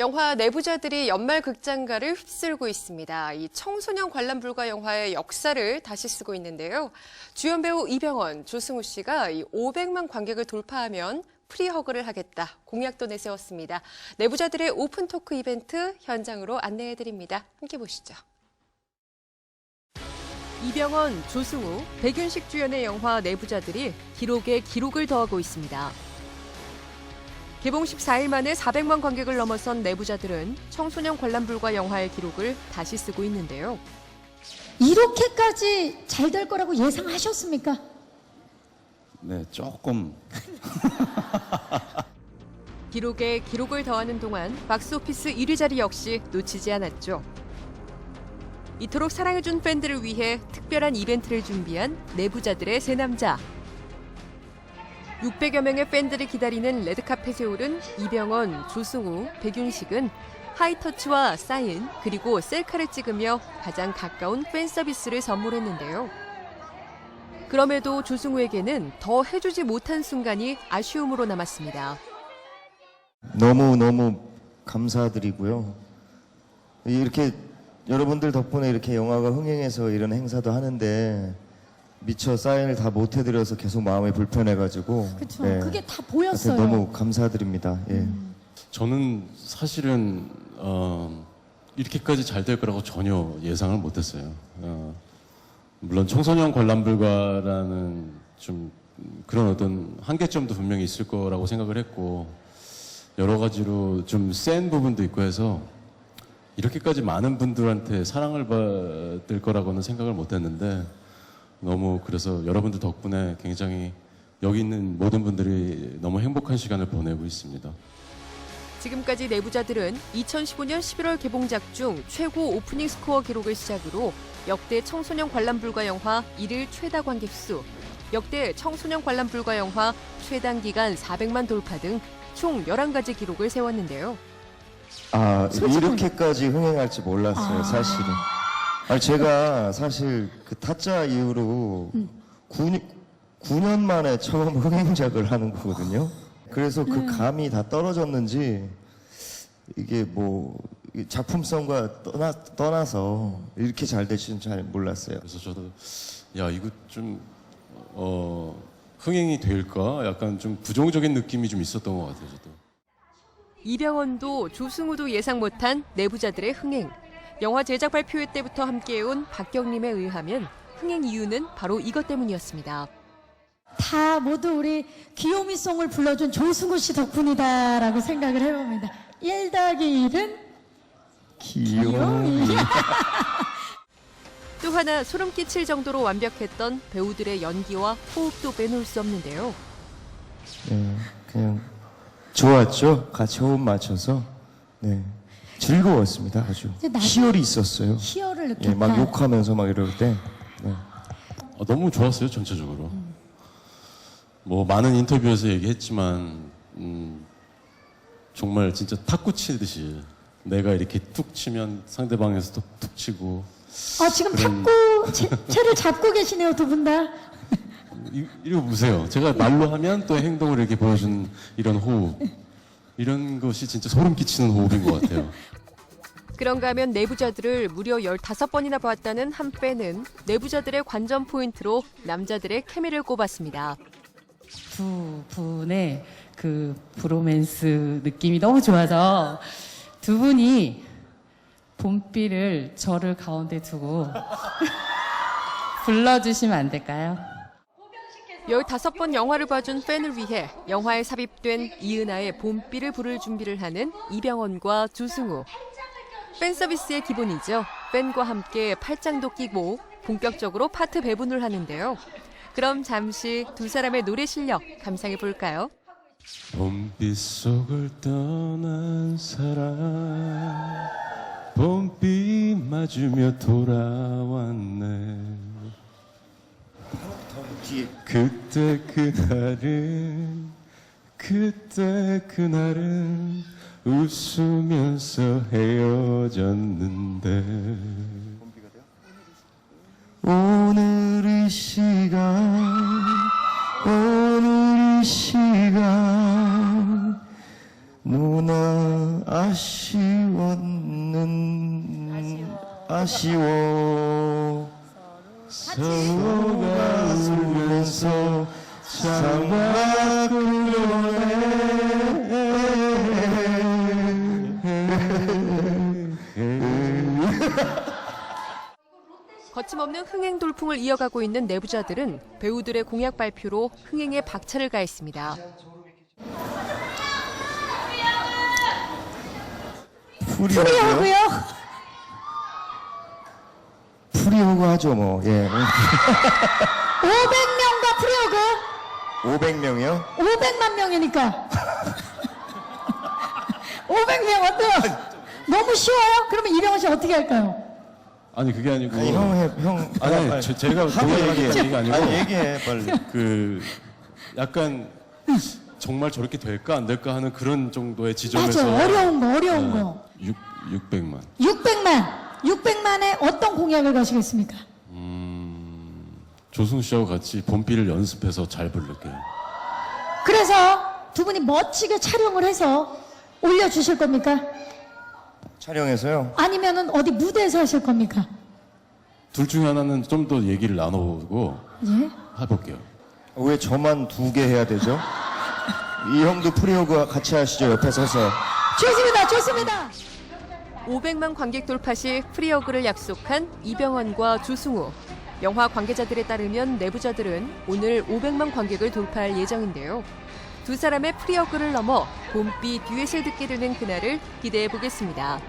영화 내부자들이 연말 극장가를 휩쓸고 있습니다. 이 청소년 관람 불가 영화의 역사를 다시 쓰고 있는데요. 주연 배우 이병헌, 조승우 씨가 이 500만 관객을 돌파하면 프리허그를 하겠다 공약도 내세웠습니다. 내부자들의 오픈 토크 이벤트 현장으로 안내해 드립니다. 함께 보시죠. 이병헌, 조승우, 백윤식 주연의 영화 내부자들이 기록에 기록을 더하고 있습니다. 개봉 14일 만에 400만 관객을 넘어선 내부자들은 청소년 관람 불가 영화의 기록을 다시 쓰고 있는데요. 이렇게까지 잘 될 거라고 예상하셨습니까? 네, 조금 기록에 기록을 더하는 동안 박스오피스 1위 자리 역시 놓치지 않았죠. 이토록 사랑해준 팬들을 위해 특별한 이벤트를 준비한 내부자들의 세 남자. 600여 명의 팬들이 기다리는 레드카펫에 오른 이병헌, 조승우, 백윤식은 하이터치와 사인 그리고 셀카를 찍으며 가장 가까운 팬 서비스를 선물했는데요. 그럼에도 조승우에게는 더 해주지 못한 순간이 아쉬움으로 남았습니다. 너무 너무 감사드리고요. 이렇게 여러분들 덕분에 이렇게 영화가 흥행해서 이런 행사도 하는데 미처 사인을 다 못 해드려서 계속 마음이 불편해가지고 그렇죠. 네. 그게 다 보였어요. 너무 감사드립니다. 예. 저는 사실은 어, 이렇게까지 잘 될 거라고 전혀 예상을 못했어요. 어, 물론 청소년 관람 불가라는 좀 그런 어떤 한계점도 분명히 있을 거라고 생각을 했고 여러 가지로 좀 센 부분도 있고 해서 이렇게까지 많은 분들한테 사랑을 받을 거라고는 생각을 못했는데 너무 그래서 여러분들 덕분에 굉장히 여기 있는 모든 분들이 너무 행복한 시간을 보내고 있습니다. 지금까지 내부자들은 2015년 11월 개봉작 중 최고 오프닝 스코어 기록을 시작으로 역대 청소년 관람 불가 영화 1일 최다 관객 수, 역대 청소년 관람 불가 영화 최단 기간 400만 돌파 등 총 11가지 기록을 세웠는데요. 아 솔직히- 이렇게까지 흥행할지 몰랐어요, 아. 사실은. 아니 제가 사실 그 타짜 이후로 음. 9년, 9년 만에 처음 흥행작을 하는 거거든요. 그래서 그 네. 감이 다 떨어졌는지 이게 뭐이 작품성과 떠나, 떠나서 이렇게 잘 되시는 줄 몰랐어요. 그래서 저도 야 이거 좀 어, 흥행이 될까? 약간 좀 부정적인 느낌이 좀 있었던 것 같아요. 저도. 이병헌도 조승우도 예상 못한 내부자들의 흥행. 영화 제작 발표회 때부터 함께해온 박경림에 의하면 흥행 이유는 바로 이것 때문이었습니다. 다 모두 우리 귀요미송을 불러준 조승우 씨 덕분이다라고 생각을 해봅니다. 1 더하기 1은 귀여워. 또 하나 소름 끼칠 정도로 완벽했던 배우들의 연기와 호흡도 빼놓을 수 없는데요. 네, 그냥 좋았죠. 같이 호흡 맞춰서 네 즐거웠습니다. 아주 이제 나- 희열이 있었어요. 희열을 예, 느꼈다. 막 욕하면서 막 이럴 때. 네. 아, 너무 좋았어요 전체적으로. 뭐 많은 인터뷰에서 얘기했지만 음, 정말 진짜 탁구 치듯이 내가 이렇게 툭 치면 상대방에서 또툭 치고 아, 지금 그런- 탁구 채, 채를 잡고 계시네요, 두 분 다. 이, 이거 보세요. 제가 말로 하면 또 행동을 이렇게 보여준 이런 호흡 이런 것이 진짜 소름 끼치는 호흡인 것 같아요. 그런가 하면 내부자들을 무려 15번이나 보았다는 한 팬은 내부자들의 관전 포인트로 남자들의 케미를 꼽았습니다. 두 분의 그 브로맨스 느낌이 너무 좋아서 두 분이 봄비를 저를 가운데 두고 불러주시면 안 될까요? 15번 영화를 봐준 팬을 위해 영화에 삽입된 이은하의 봄비를 부를 준비를 하는 이병헌과 조승우. 팬 서비스의 기본이죠. 팬과 함께 팔짱도 끼고 본격적으로 파트 배분을 하는데요. 그럼 잠시 두 사람의 노래 실력 감상해 볼까요? 봄빛 속을 떠난 사람 봄빛 맞으며 돌아왔네 그때 그날은 그때 그날은 웃으면서 헤어졌는데. 오늘 이 시간, 오늘 이 시간, 너무나 아쉬웠는 아쉬워 서로가 울면서 거침없는 흥행 돌풍을 이어가고 있는 내부자들은 배우들의 공약 발표로 흥행에 박차를 가했습니다. 프리오고요? 프리오고 하죠 뭐 예. 500명과 프리오고 500명이요? 500만 명이니까. 500명 어때요? 너무 쉬워요? 그러면 이병헌 씨 어떻게 할까요? 아니 그게 아니고 아니 형 해, 형 아니, 아니. 제- 제가 하고 동의하는 얘기해. 얘기가 아니고. 아니 얘기해 빨리 그 약간 정말 저렇게 될까 안 될까 하는 그런 정도의 지점에서 맞아. 어려운 거, 어려운 어, 거. 6 600만 600만. 600만에 어떤 공약을 가시겠습니까? 조승우 씨하고 같이 봄비를 연습해서 잘 부를게요. 그래서 두 분이 멋지게 촬영을 해서 올려주실 겁니까? 촬영해서요 아니면은 어디 무대에서 하실 겁니까? 둘 중에 하나는 좀 더 얘기를 나눠보고 예? 해볼게요. 왜 저만 두 개 해야 되죠? 이 형도 프리오고 같이 하시죠 옆에 서서 좋습니다. 좋습니다. 500만 관객 돌파 시 프리어그를 약속한 이병헌과 조승우. 영화 관계자들에 따르면 내부자들은 오늘 500만 관객을 돌파할 예정인데요. 두 사람의 프리어그를 넘어 봄비 듀엣을 듣게 되는 그날을 기대해 보겠습니다.